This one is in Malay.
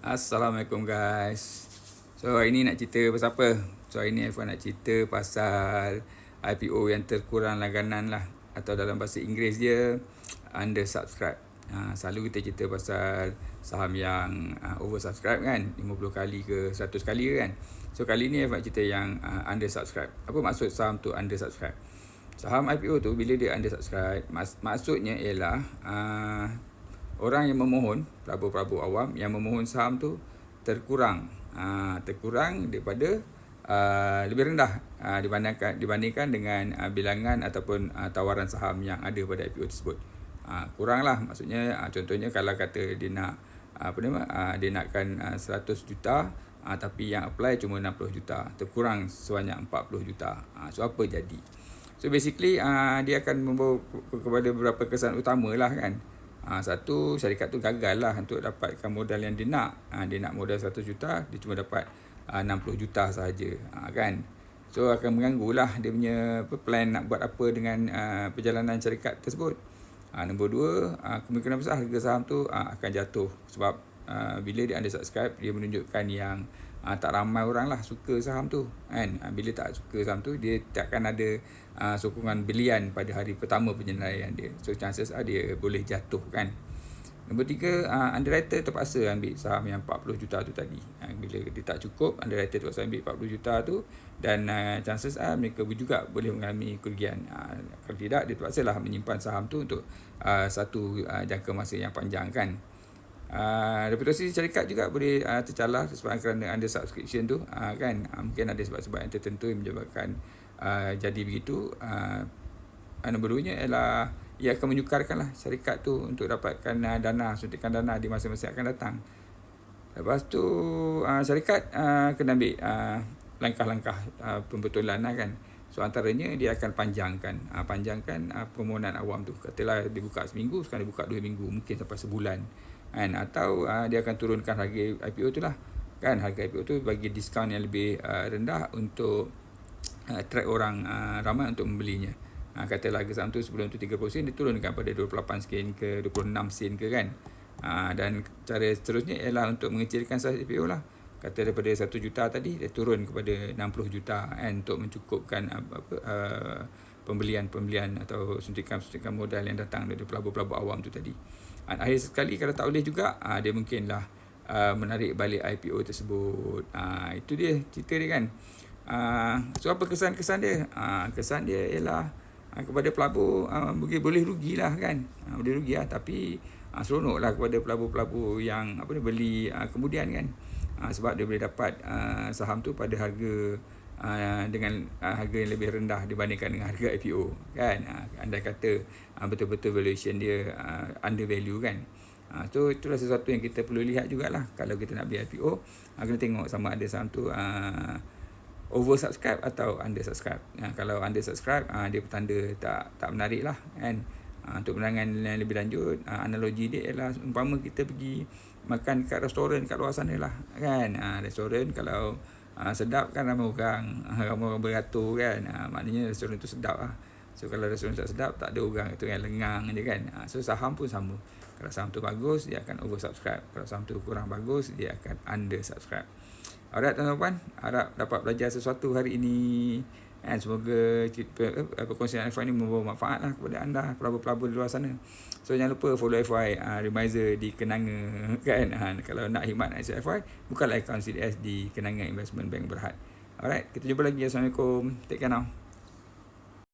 Assalamualaikum guys. So hari ni nak cerita pasal apa? So hari ni Irfan nak cerita pasal IPO yang terkurang langganan lah. Atau dalam bahasa Inggeris dia under subscribe. Ha, selalu kita cerita pasal saham yang uh, oversubscribe kan 50 kali ke 100 kali kan so kali ni Irfan cerita yang uh, under subscribe apa maksud saham tu under subscribe saham IPO tu bila dia under subscribe mak- maksudnya ialah uh, orang yang memohon pelabur-pelabur awam yang memohon saham tu terkurang uh, terkurang daripada uh, lebih rendah uh, dibandingkan dibandingkan dengan uh, bilangan ataupun uh, tawaran saham yang ada pada IPO tersebut. Uh, kurang lah maksudnya uh, contohnya kalau kata dia nak uh, apa nama uh, dia nakkan uh, 100 juta uh, tapi yang apply cuma 60 juta terkurang sebanyak 40 juta. Uh, so apa jadi? So basically uh, dia akan membawa kepada beberapa kesan utama lah kan. Ha, satu syarikat tu gagal lah untuk dapatkan modal yang dia nak. Ha, dia nak modal 100 juta, dia cuma dapat ha, 60 juta sahaja. Ha, kan? So akan mengganggu lah dia punya apa, plan nak buat apa dengan uh, perjalanan syarikat tersebut. Ha, nombor dua, ha, kemungkinan besar harga saham tu ha, akan jatuh. Sebab uh, bila dia under subscribe, dia menunjukkan yang uh, tak ramai orang lah suka saham tu. Kan? Uh, bila tak suka saham tu, dia takkan ada uh, sokongan belian pada hari pertama penyelesaian dia. So chances are dia boleh jatuh kan. Nombor tiga, uh, underwriter terpaksa ambil saham yang 40 juta tu tadi. Uh, bila dia tak cukup, underwriter terpaksa ambil 40 juta tu dan uh, chances are mereka juga boleh mengalami kerugian. Uh, kalau tidak, dia terpaksa lah menyimpan saham tu untuk uh, satu uh, jangka masa yang panjang kan. Uh, reputasi syarikat juga boleh uh, tercalar sebab kerana under subscription tu uh, kan? Uh, mungkin ada sebab-sebab yang tertentu yang menyebabkan uh, jadi begitu. Uh, nombor dua ialah ia akan menyukarkan lah syarikat tu untuk dapatkan uh, dana suntikan dana di masa-masa akan datang. Lepas tu uh, syarikat uh, kena ambil uh, langkah-langkah uh, pembetulan lah kan? So antaranya dia akan panjangkan uh, panjangkan uh, permohonan awam tu. Katalah dibuka seminggu, sekarang dibuka dua minggu, mungkin sampai sebulan kan? Atau uh, dia akan turunkan harga IPO tu lah. Kan? Harga IPO tu bagi diskaun yang lebih uh, rendah untuk uh, attract orang uh, ramai untuk membelinya. Uh, katalah harga saham tu sebelum tu 30 sen dia turunkan pada 28 sen ke 26 sen ke kan? Uh, dan cara seterusnya ialah untuk mengecilkan saiz IPO lah. Kata daripada 1 juta tadi dia turun kepada 60 juta kan? Untuk mencukupkan uh, apa uh, pembelian-pembelian atau suntikan-suntikan modal yang datang dari pelabur-pelabur awam tu tadi. Dan akhir sekali kalau tak boleh juga, uh, dia mungkinlah uh, menarik balik IPO tersebut. Uh, itu dia cerita dia kan. Uh, so apa kesan-kesan dia? Uh, kesan dia ialah uh, kepada pelabur uh, boleh, boleh rugilah kan. Uh, boleh rugi lah tapi uh, seronoklah kepada pelabur-pelabur yang apa ni beli uh, kemudian kan. Uh, sebab dia boleh dapat uh, saham tu pada harga uh, dengan uh, harga yang lebih rendah dibandingkan dengan harga IPO kan? Uh, anda kata uh, betul-betul valuation dia uh, under value kan? Uh, so itulah sesuatu yang kita perlu lihat jugalah. Kalau kita nak beli IPO uh, kena tengok sama ada saham tu uh, over subscribe atau under subscribe uh, kalau under subscribe uh, dia petanda tak tak menarik lah kan? Uh, untuk penerangan yang lebih lanjut uh, analogi dia ialah umpama kita pergi makan kat restoran kat luar sana lah kan? Uh, restoran kalau ha, sedap kan ramai orang. Ramai orang beratur kan. Ha, maknanya restoran tu sedap lah. So kalau restoran tak sedap tak ada orang itu yang lengang je kan. Ha, so saham pun sama. Kalau saham tu bagus dia akan over subscribe kalau saham tu kurang bagus dia akan under subscribe alright tuan-tuan harap dapat belajar sesuatu hari ini And semoga perkongsian FY ini membawa manfaat lah kepada anda pelabur-pelabur di luar sana. So jangan lupa follow FY uh, Remiser di Kenanga kan. Uh, kalau nak khidmat IC FY, bukalah akaun CDS di Kenanga Investment Bank Berhad. Alright, kita jumpa lagi. Assalamualaikum. Take care now.